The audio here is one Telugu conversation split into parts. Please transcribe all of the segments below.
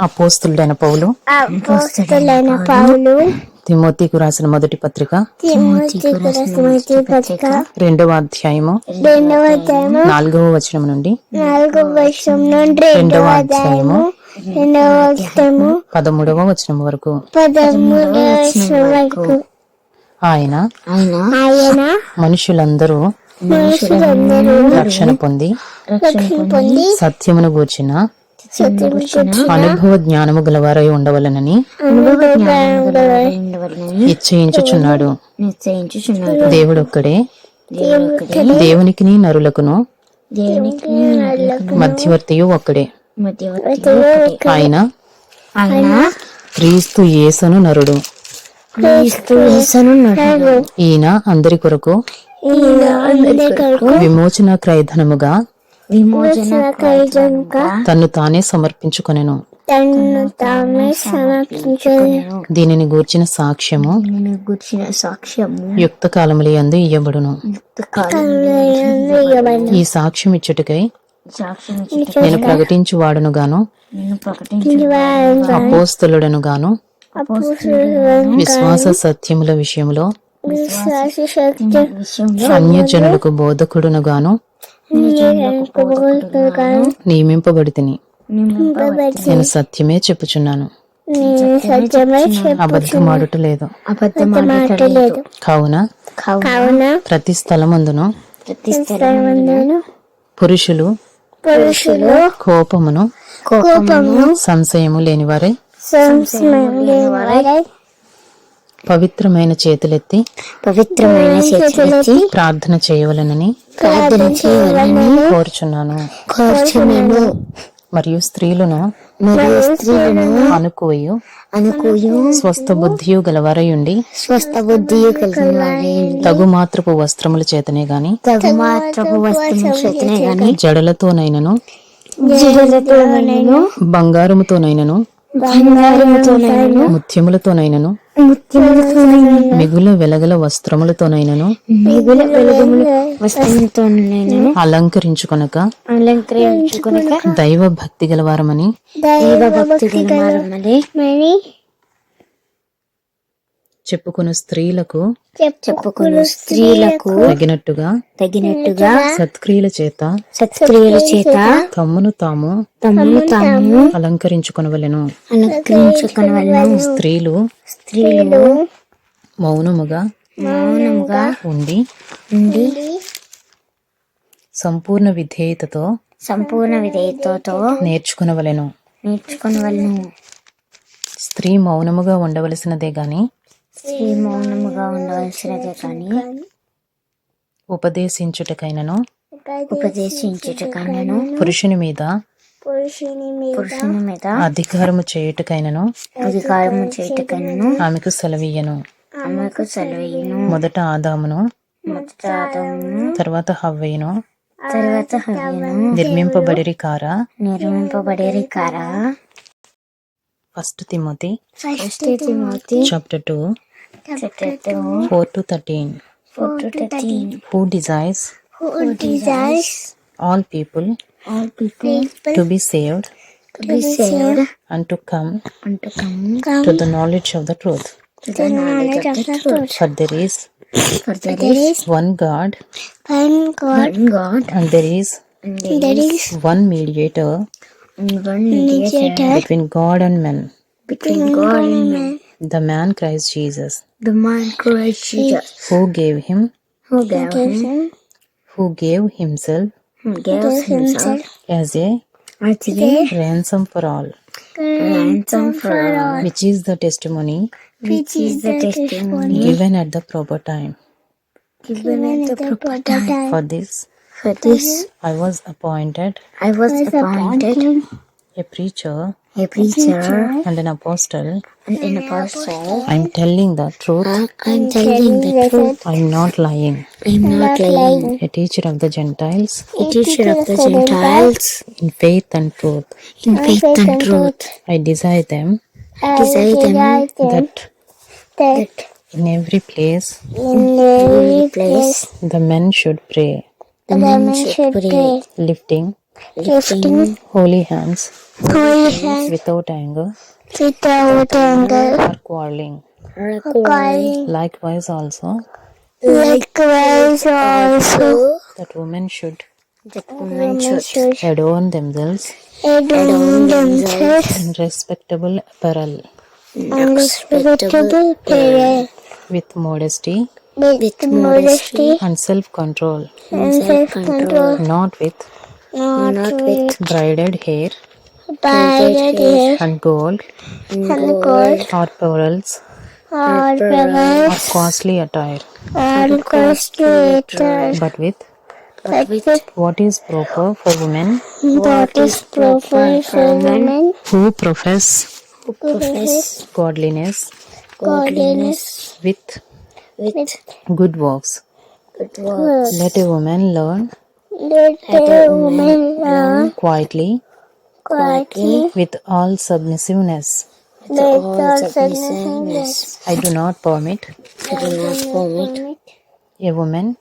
అపోస్తులుడైన పౌలు. అపోస్తులైన పౌలు. తిమోతికు రాసిన మొదటి పత్రిక. రెండవ అధ్యాయము. రెండవ అధ్యాయము. నాలుగవ వచనం నుండి. నాలుగవ వర్షం నుండి రెండవ అధ్యాయము. రెండవ అధ్యాయము పదమూడవ వచనం వరకు. పదమూడవ వర్షం వరకు. ఆయన ఆయన మనుషులందరూ మనుషులందరూ రక్షణ పొంది రక్షణ పొంది సత్యమును గూర్చిన అనుభవ జ్ఞానము గలవారై ఉండవలనని నిశ్చయించుచున్నాడు. దేవుడొక్కడే. దేవునికిని నరులకును మధ్యవర్తియు ఒక్కడే. మధ్యవర్తి ఆయన ఆయన క్రీస్తు యేసను నరుడు. ఈయన అందరి కొరకు విమోచన క్రయధనముగా విమోచన తన్ను తానే సమర్పించుకొనెను. దీనిని గూర్చిన సాక్ష్యము గుర్చిన సాక్ష్యము యుక్త కాలముల యందు ఇయ్యబడును. ఇవ్వబడిన ఈ సాక్ష్యం ఇచ్చుటకై సాక్ష్యం నేను ప్రకటించువాడును. గాను నేను ప్రకటించిన అపోస్తలుడను గాను విశ్వాస సత్యముల విషయంలో అన్యజనులకు బోధకుడును గాను నియమింపబడి తిని నేను సత్యమే చెప్పుచున్నాను. అబద్ధమాడుట లేదు కావున ప్రతి స్థలమందును పురుషులు పురుషులు కోపమును కోపము సంశయము లేనివారై సంశయం లేనివారై పవిత్రమైన చేతులెత్తి పవిత్రమైన చేతులెత్తి ప్రార్థన చేయవలనని ప్రార్థన చేయాలని కోరుచున్నాను. కోరుచున్నాను. మరియు స్త్రీలను మరియు స్త్రీలను అనుకోయు. అనుకోయు. స్వస్థ బుద్ధియు గలవారై ఉండి స్వస్థ బుద్ధియు కలిగిన వారే తగు మాత్రపు వస్త్రముల చేతనే గాని తగు మాత్రపు వస్త్రము చేతనే గాని జడలతోనైనను జలతోనైనను బంగారముతోనైనను బంగారముతోనైనను ముత్యములతోనైనను మిగుల వెలగల వస్త్రములతోనైనను మిగుల వెలుగుముల వస్త్రములతోనైనను అలంకరించుకొనక అలంకరించుకొనక దైవ భక్తి గలవారమని దైవ భక్తి గలవారమని మని చెప్పుకున్న స్త్రీలకు చెప్పుకుని స్త్రీలకు తగినట్టుగా తగినట్టుగా సత్క్రియల చేత సత్క్రియల చేత తమ్మును తాము తమ్మును తాము అలంకరించుకొనవలెను. అలంకరించుకొనవలను. స్త్రీలు స్త్రీలు మౌనముగా మౌనముగా ఉండి ఉండి సంపూర్ణ విధేయతతో సంపూర్ణ విధేయతతో నేర్చుకునవలెను. నేర్చుకొనవలను. స్త్రీ మౌనముగా ఉండవలసినదే గాని స్త్రీ మౌనముగా ఉండవలసినదే కానీ ఉపదేశించుటకైనను? ఉపదేశించుటకైనను పురుషుని మీద పురుషుని మీద అధికారము చేయుటకైనను అధికారము చేయుటకైనను ఆమెకు సెలవీయను. ఆమెకు సెలవీయును మొదట ఆదామును మొదట ఆదామును తర్వాత హవ్వయును తర్వాత హవ్యను నిర్మింపబడిరి కారా? నిర్మింపబడేరి కారా? First Timothy first Timothy chapter two 4 to 13. 4 to 13. Who desires? Who desires? All people. All people. To be saved. To be saved. And to come. And to come. To the knowledge of the truth. To the knowledge of the truth. For there is. For there is. One God. One God. One God. And there is. And there is. One mediator. One mediator. Between God and men. Between God and men. The man Christ Jesus the man cried Who gave him? Who gave him? Who gave himself? Who gave himself as a ransom for all. Ransom for all. Which is the testimony? Which is the testimony given at the proper time? Given at the proper time. For this. For this, I was appointed. I was appointed a preacher a preacher. And an apostle. and an apostle. I'm telling the truth. I'm telling the truth. I'm not lying. I'm not lying. A teacher of the Gentiles. A teacher of the Gentiles. In faith and truth. in faith and truth. I desire them. Desire them. that that in every place in every place the men should pray, the men should pray, lifting lifting holy hands. Holy hands. without anger without anger, or quarreling. calling. Likewise, also, Likewise also, that women should. That women women should should adorn themselves. adorn themselves. in respectable apparel. And respectable prayer with modesty. With modesty. and self control, and self-control, not with not Not with braided hair braided hair and gold and gold. or pearls or pearls, or costly attire, or costly attire, but with? But with what is proper for women? What is proper for women? who profess? Who profess? Godliness. Godliness. With with good works. good works. Let a woman learn Let the woman learn quietly quietly with all submissiveness. with all all submissiveness. I do not permit I do not permit a woman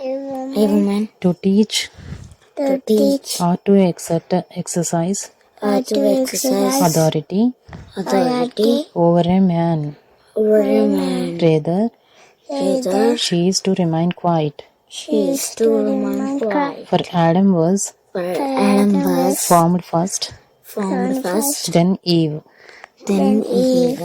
A woman a woman to teach to teach or to exert, exercise or to exercise authority authority over a man. over a man. Rather, Rather, she is to remain quiet. She is to remain. For Adam was For Adam was formed first, formed first, then Eve. then Eve.